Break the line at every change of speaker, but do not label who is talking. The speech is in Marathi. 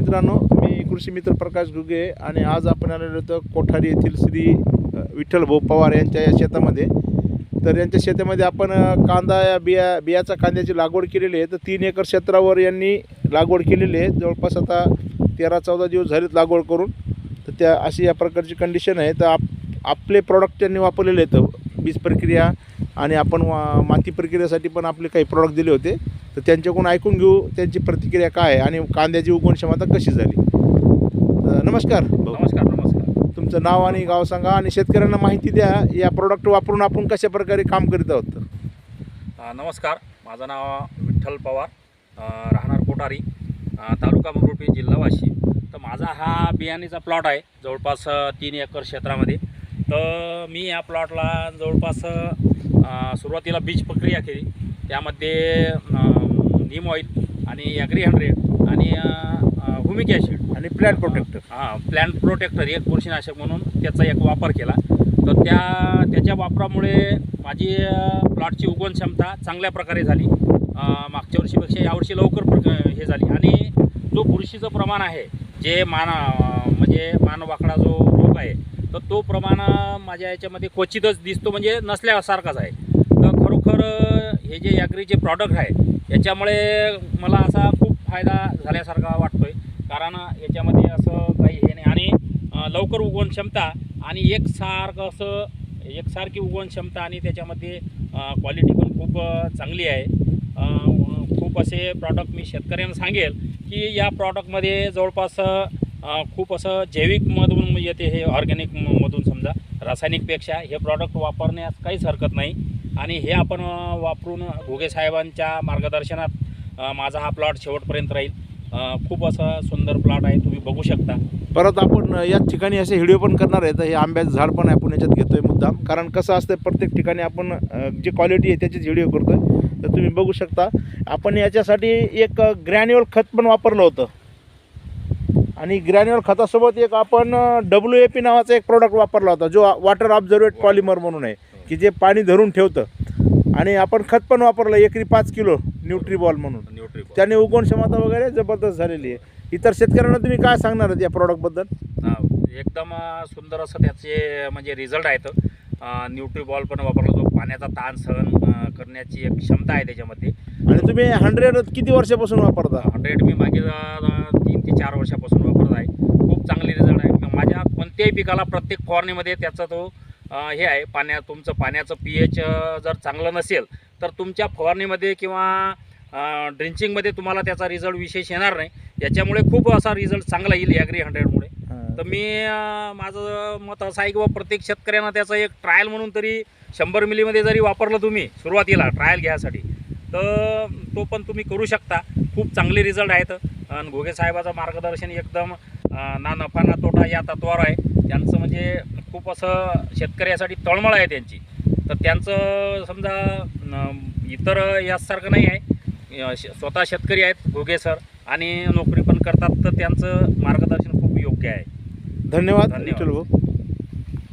मित्रांनो मी कृषी मित्र प्रकाश घुगे आणि आज आपण आलेलो होतो कोठारी येथील श्री विठ्ठल भाऊ पवार यांच्या या शेतामध्ये. तर यांच्या शेतामध्ये आपण कांदा या बिया बियाचा कांद्याची लागवड केलेली आहे. तर तीन एकर क्षेत्रावर यांनी लागवड केलेली आहे. जवळपास आता तेरा चौदा दिवस झालेत लागवड करून. तर त्या अशी या प्रकारची कंडिशन आहे. तर आप आपले प्रॉडक्ट त्यांनी वापरलेले आहेत. बीज प्रक्रिया आणि आपण वा- माती प्रक्रियेसाठी पण आपले काही प्रॉडक्ट दिले होते. तर त्यांच्याकडून ऐकून घेऊ त्यांची प्रतिक्रिया काय आहे आणि कांद्याची उगवण क्षमता कशी झाली. तर नमस्कार.
नमस्कार नमस्कार.
तुमचं नाव आणि गाव सांगा आणि शेतकऱ्यांना माहिती द्या या प्रोडक्ट वापरून आपण कशा प्रकारे काम करीत आहोत?
नमस्कार माझं नाव विठ्ठल पवार राहणार कोटारी तालुका मंगरुळपीर जिल्हा वाशिम तर माझा हा बियाणीचा प्लॉट आहे जवळपास तीन एकर क्षेत्रामध्ये. तर मी या प्लॉटला जवळपास सुरुवातीला बीज प्रक्रिया केली. त्यामध्ये नीम ऑइल आणि ॲग्री हंड्रेड आणि हुमिक ॲसिड
आणि प्लॅन प्रोटेक्टर
हां प्लॅन प्रोटेक्टर एक बुरशीनाशक म्हणून त्याचा एक वापर केला. तर त्या त्याच्या वापरामुळे माझी प्लॉटची उगवण क्षमता चांगल्या प्रकारे झाली. मागच्या वर्षीपेक्षा यावर्षी लवकर प्रक हे झाली. आणि जो बुरशीचं प्रमाण आहे जे मान म्हणजे मानवाकडा जो रोग आहे तर तो प्रमाण माझ्या याच्यामध्ये क्वचितच दिसतो म्हणजे नसल्यासारखाच आहे. तर खरोखर हे जे ॲग्रीचे प्रॉडक्ट आहे याच्यामुळे मला असा खूप फायदा झाल्यासारखा वाटतो आहे कारण याच्यामध्ये असं काही हे नाही. आणि लवकर उगवण क्षमता आणि एकसारखं असं एकसारखी उगवण क्षमता आणि त्याच्यामध्ये क्वालिटी पण खूप चांगली आहे. खूप असे प्रॉडक्ट मी शेतकऱ्यांना सांगेल की या प्रॉडक्टमध्ये जवळपास खूप असं जैविकमधून येते हे ऑर्गॅनिकमधून समजा. रासायनिकपेक्षा हे प्रॉडक्ट वापरण्यास काहीच हरकत नाही. आणि हे आपण वापरून घोगे साहेबांच्या मार्गदर्शनात माझा हा प्लॉट शेवटपर्यंत राहील. खूप असा सुंदर प्लॉट आहे तुम्ही बघू शकता.
परत आपण याच ठिकाणी असे व्हिडिओ पण करणार आहे. तर हे आंब्याचं झाड पण आपण याच्यात घेतो आहे मुद्दाम. कारण कसं असतं प्रत्येक ठिकाणी आपण जी क्वालिटी आहे त्याचीच व्हिडिओ करतोय. तर तुम्ही बघू शकता. आपण याच्यासाठी एक ग्रॅन्युअल खत पण वापरलं होतं. आणि ग्रॅन्युअल खतासोबत एक आपण डब्ल्यू ए पी नावाचा एक प्रोडक्ट वापरला होता जो वॉटर ऑब्झर्वेट पॉलिमर म्हणून आहे. की जे पाणी धरून ठेवतं. आणि आपण खत पण वापरलं एकरी पाच किलो न्यूट्रीबॉल म्हणून.
न्यूट्री
त्याने उगवण क्षमता वगैरे जबरदस्त झालेली आहे. इतर शेतकऱ्यांना तुम्ही काय सांगणार आहेत या प्रॉडक्टबद्दल
हा, एकदम अ, सुंदर असं त्याचे म्हणजे रिझल्ट आहेत. न्यूट्रीबॉल पण वापरला जो पाण्याचा ताण सहन अ, करण्याची एक क्षमता आहे त्याच्यामध्ये.
आणि तुम्ही हंड्रेड किती वर्षापासून वापरता?
हंड्रेड मी मागे अ, तीन ते चार वर्षापासून वापरत आहे. खूप चांगले रिझल्ट आहे. माझ्या कोणत्याही पिकाला प्रत्येक फवारणीमध्ये त्याचा तो हे आहे पाण्या तुमचं पाण्याचं पी एच जर चांगलं नसेल तर तुमच्या फवारणीमध्ये किंवा ड्रिंचिंगमध्ये तुम्हाला त्याचा रिझल्ट विशेष येणार नाही. याच्यामुळे खूप असा रिझल्ट चांगला येईल ॲग्री हंड्रेडमुळे तर मी माझं मत असं आहे की बा प्रत्येक शेतकऱ्यांना त्याचं एक ट्रायल म्हणून तरी शंभर मिलीमध्ये जरी वापरलं तुम्ही सुरुवातीला ट्रायल घ्यायसाठी तर तो पण तुम्ही करू शकता. खूप चांगले रिझल्ट आहेत. आणि घोगे साहेबाचं मार्गदर्शन एकदम ना नफा ना तोटा या तत्वावर आहे. त्यांचं म्हणजे खूप असं शेतकऱ्यासाठी तळमळ आहे त्यांची. तर त्यांचं समजा इतर यासारखं नाही आहे. स्वतः शेतकरी आहेत घोगे सर आणि नोकरी पण करतात तर त्यांचं मार्गदर्शन खूप योग्य आहे.
धन्यवाद
धन्यवाद.